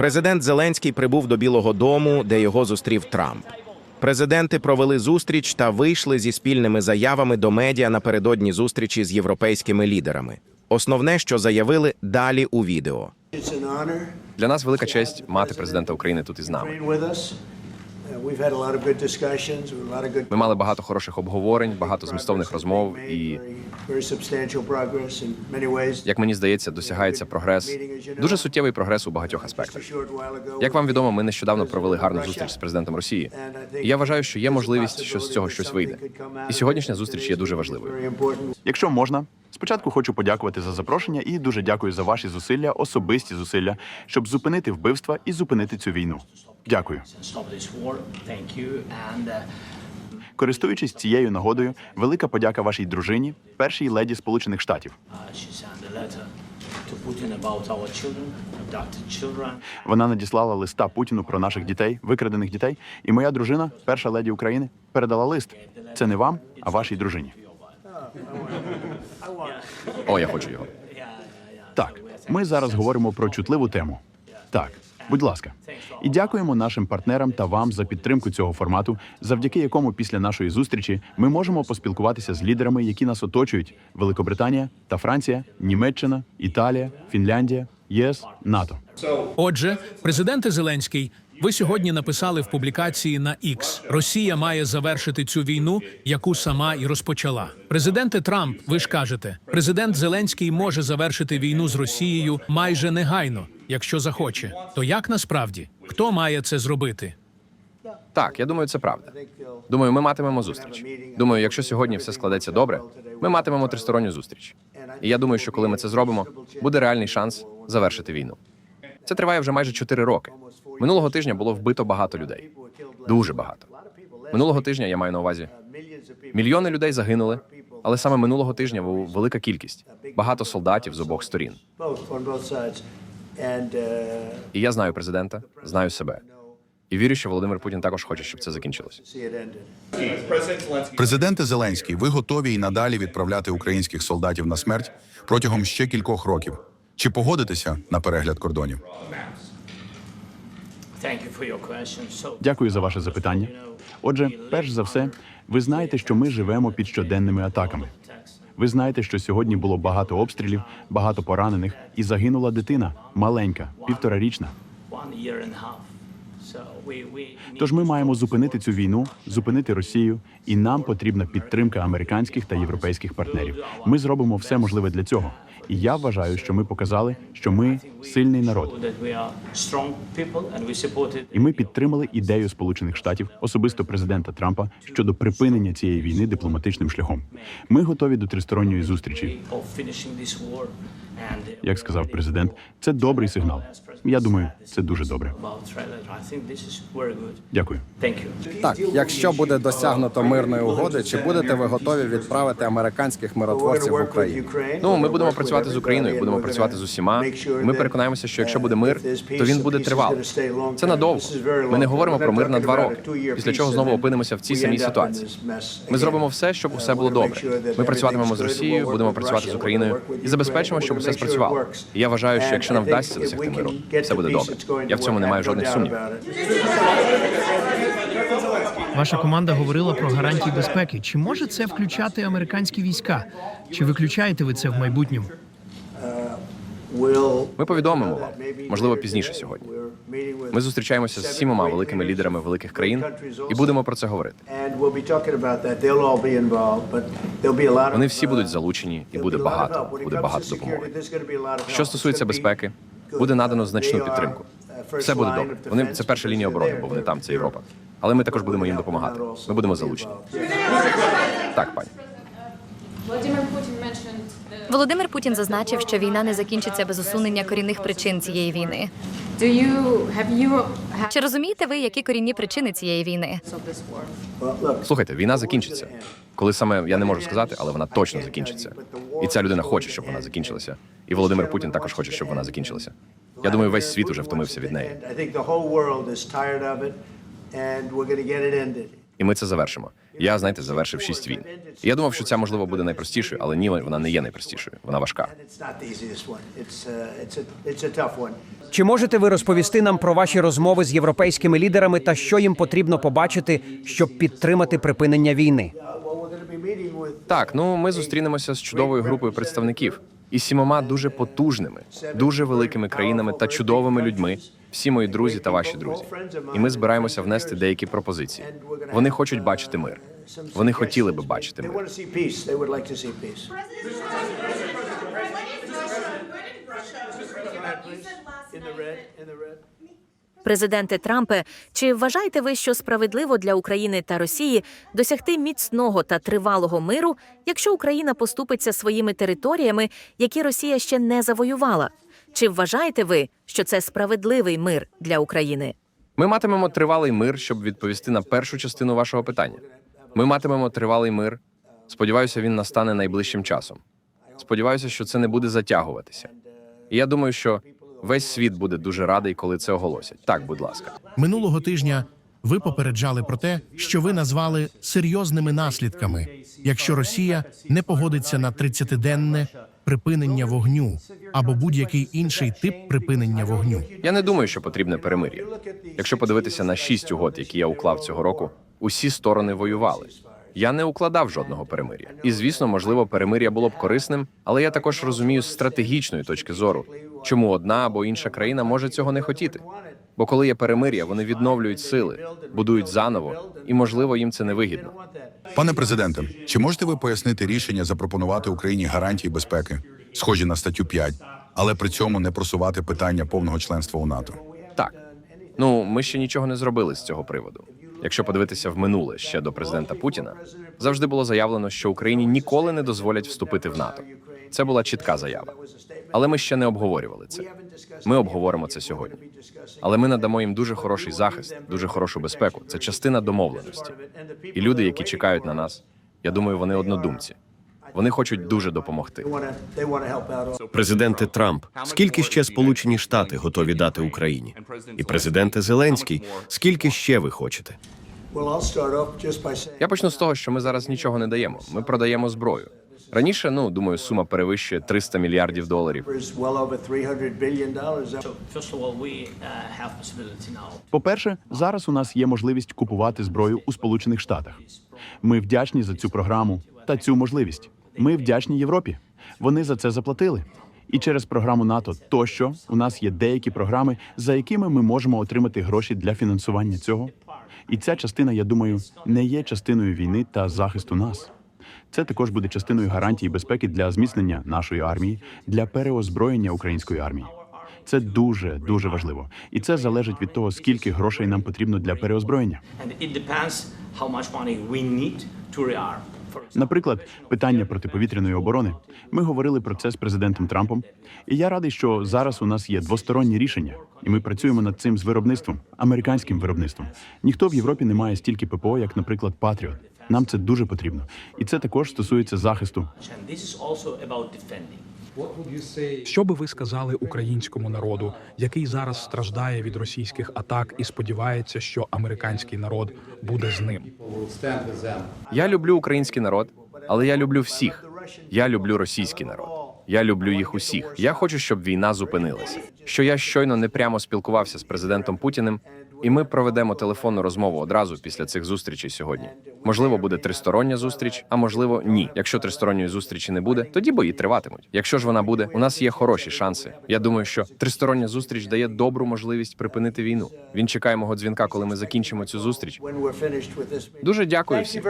Президент Зеленський прибув до Білого Дому, де його зустрів Трамп. Президенти провели зустріч та вийшли зі спільними заявами до медіа напередодні зустрічі з європейськими лідерами. Основне, що заявили далі у відео. Для нас велика честь мати президента України тут із нами. Ми мали багато хороших обговорень, багато змістовних розмов, і Very, very substantial progress in many ways. як мені здається, досягається прогрес. Дуже суттєвий прогрес у багатьох аспектах. Як вам відомо, ми нещодавно провели гарну зустріч з президентом Росії. І я вважаю, що є можливість, що з цього щось вийде. І сьогоднішня зустріч є дуже важливою. Якщо можна, спочатку хочу подякувати за запрошення і дуже дякую за ваші зусилля, особисті зусилля, щоб зупинити вбивства і зупинити цю війну. Дякую. Користуючись цією нагодою, велика подяка вашій дружині, першій леді Сполучених Штатів. Вона надіслала листа Путіну про наших дітей, викрадених дітей. І моя дружина, перша леді України, передала лист. Це не вам, а вашій дружині. О, я хочу його. Так, ми зараз говоримо про чутливу тему. Так, будь ласка, і дякуємо нашим партнерам та вам за підтримку цього формату, завдяки якому після нашої зустрічі ми можемо поспілкуватися з лідерами, які нас оточують: Великобританія та Франція, Німеччина, Італія, Фінляндія, ЄС, НАТО. Отже, президенте Зеленський, ви сьогодні написали в публікації на X Росія має завершити цю війну, яку сама і розпочала. Президенте Трамп, ви ж кажете, президент Зеленський може завершити війну з Росією майже негайно, якщо захоче. То як насправді хто має це зробити? Так, я думаю, це правда. Думаю, ми матимемо зустріч. Думаю, якщо сьогодні все складеться добре, ми матимемо тристоронню зустріч. І я думаю, що коли ми це зробимо, буде реальний шанс завершити війну. Це триває вже майже чотири роки. Минулого тижня було вбито багато людей. Дуже багато. Минулого тижня я маю на увазі. Мільйони людей загинули, але саме минулого тижня була велика кількість. Багато солдатів з обох сторін. І я знаю президента, знаю себе. І вірю, що Володимир Путін також хоче, щоб це закінчилося. see. Президенте Зеленський, ви готові й надалі відправляти українських солдатів на смерть протягом ще кількох років. Чи погодитеся на перегляд кордонів? Дякую за ваше запитання. Отже, перш за все, ви знаєте, що ми живемо під щоденними атаками. Ви знаєте, що сьогодні було багато обстрілів, багато поранених, і загинула дитина, маленька, півторарічна. Тож ми маємо зупинити цю війну, зупинити Росію, і нам потрібна підтримка американських та європейських партнерів. Ми зробимо все можливе для цього. І я вважаю, що ми показали, що ми сильний народ. І ми підтримали ідею Сполучених Штатів, особисто президента Трампа, щодо припинення цієї війни дипломатичним шляхом. Ми готові до тристоронньої зустрічі. Як сказав президент, це добрий сигнал. Я думаю, це дуже добре. Дякую. Так, якщо буде досягнуто мирної угоди, чи будете ви готові відправити американських миротворців в Україну? Ну, ми будемо працювати з Україною, будемо працювати з усіма. ми переконаємося, що якщо буде мир, то він буде тривалий. Це надовго. Ми не говоримо про мир на два роки, після чого знову опинимося в цій самій ситуації. Ми зробимо все, щоб усе було добре. Ми працюватимемо з. Росією, будемо працювати з Україною і забезпечимо, щоб усе it спрацювало. І я вважаю, що якщо нам вдасться досягти миру, все буде добре. Я в цьому не маю жодних it. Ваша команда говорила про гарантії безпеки. Чи може це включати американські війська? Чи виключаєте ви це в майбутньому? Ми повідомимо вам, можливо, пізніше сьогодні. Ми зустрічаємося з сімома великими лідерами великих країн і будемо про це говорити. Вони всі uh, будуть залучені, і буде багато, буде багато допомоги. Що стосується безпеки, буде надано Uh, значну підтримку. uh, Все буде добре. Вони це перша лінія оборони, бо вони там, це. Європа. Але ми також будемо їм допомагати. Ми будемо залучені. Так, пані. Володимир Путін зазначив, що війна не закінчиться без усунення корінних причин цієї війни. Чи розумієте ви, які корінні причини цієї війни? Слухайте, війна закінчиться. Коли саме я не можу сказати, але вона точно закінчиться. І ця людина хоче, щоб вона закінчилася. І Володимир Путін також хоче, щоб вона закінчилася. Я думаю, весь світ уже втомився від неї. І ми це завершимо. Я, знаєте, завершив шість війн. Я думав, що ця можливо буде найпростішою, але ні, вона не є найпростішою. Вона важка. Uh. Чи можете ви розповісти нам про ваші розмови з європейськими лідерами та що їм потрібно побачити, щоб підтримати припинення війни? Uh, Так, ну ми зустрінемося з чудовою групою представників і сімома дуже потужними, дуже великими країнами та чудовими людьми. Всі мої друзі та ваші друзі. І ми збираємося внести деякі пропозиції. Вони хочуть бачити мир. Вони хотіли би бачити мир. In the red, in the red. Президенте Трампе, чи вважаєте ви, що справедливо для України та Росії досягти міцного та тривалого миру, якщо Україна поступиться своїми територіями, які Росія ще не завоювала? Чи вважаєте ви, що це справедливий мир для України? Ми матимемо тривалий мир, щоб відповісти на першу частину вашого питання. Ми матимемо тривалий мир. Сподіваюся, він настане найближчим часом. Сподіваюся, що це не буде затягуватися. І я думаю, що весь світ буде дуже радий, коли це оголосять. Так, будь ласка. Минулого тижня ви попереджали про те, що ви назвали серйозними наслідками, якщо Росія не погодиться на 30-денне припинення вогню або будь-який інший тип припинення вогню. Я не думаю, що потрібне перемир'я. Якщо подивитися на шість угод, які я уклав цього року, усі сторони воювали. Я не укладав жодного перемир'я. І звісно, можливо, перемир'я було б корисним, але я також розумію з стратегічної точки зору, чому одна або інша країна може цього не хотіти. Бо коли є перемир'я, вони відновлюють сили, будують заново, і можливо їм це не вигідно. Пане президенте, чи можете ви пояснити рішення запропонувати Україні гарантії безпеки, схожі на статтю 5, але при цьому не просувати питання повного членства у НАТО? Так. Ну, ми ще нічого не зробили з цього приводу. Якщо подивитися в минуле ще до президента Путіна, завжди було заявлено, що Україні ніколи не дозволять вступити в НАТО. Це була чітка заява. Але ми ще не обговорювали це. Ми обговоримо це сьогодні. Але ми надамо їм дуже хороший захист, дуже хорошу безпеку. Це частина домовленості. І люди, які чекають на нас, я думаю, вони однодумці. Вони хочуть дуже допомогти. Президенте Трамп, скільки ще Сполучені Штати готові дати Україні? І президенте Зеленський, скільки ще ви хочете? Я почну з того, що ми зараз нічого не даємо. Ми продаємо зброю. Раніше, ну думаю, сума перевищує 300 мільярдів доларів. is well over $300 billion. So first of all, we uh, now По-перше, зараз у нас є можливість купувати зброю у Сполучених Штатах. Ми вдячні за цю програму та цю можливість. Ми вдячні Європі. Вони за це заплатили. І через програму НАТО тощо у нас є деякі програми, за якими ми можемо отримати гроші для фінансування цього. І ця частина, я думаю, не є частиною війни та захисту нас. Це також буде частиною гарантії безпеки для зміцнення нашої армії, для переозброєння української армії. Це дуже дуже важливо, і це залежить від того, скільки грошей нам потрібно для переозброєння. Наприклад, питання протиповітряної оборони. Ми говорили про це з президентом Трампом, і я радий, що зараз у нас є двосторонні рішення, і ми працюємо над цим з виробництвом, американським виробництвом. Ніхто в Європі не має стільки ППО, як, наприклад, Патріот. Нам це дуже потрібно, і це також стосується захисту. Що би ви сказали українському народу, який зараз страждає від російських атак і сподівається, що американський народ буде з ним? Я люблю український народ, але я люблю всіх. Я люблю російський народ. Я люблю їх усіх. Я хочу, щоб війна зупинилася. Що я щойно не прямо спілкувався з президентом Путіним, і ми проведемо телефонну розмову одразу після цих зустрічей сьогодні. Можливо, буде тристороння зустріч, а можливо, ні. Якщо тристоронньої зустрічі не буде, тоді бої триватимуть. Якщо ж вона буде, у нас є хороші шанси. Я думаю, що тристороння зустріч дає добру можливість припинити війну. Він чекає мого дзвінка, коли ми закінчимо цю зустріч. Дуже дякую всім.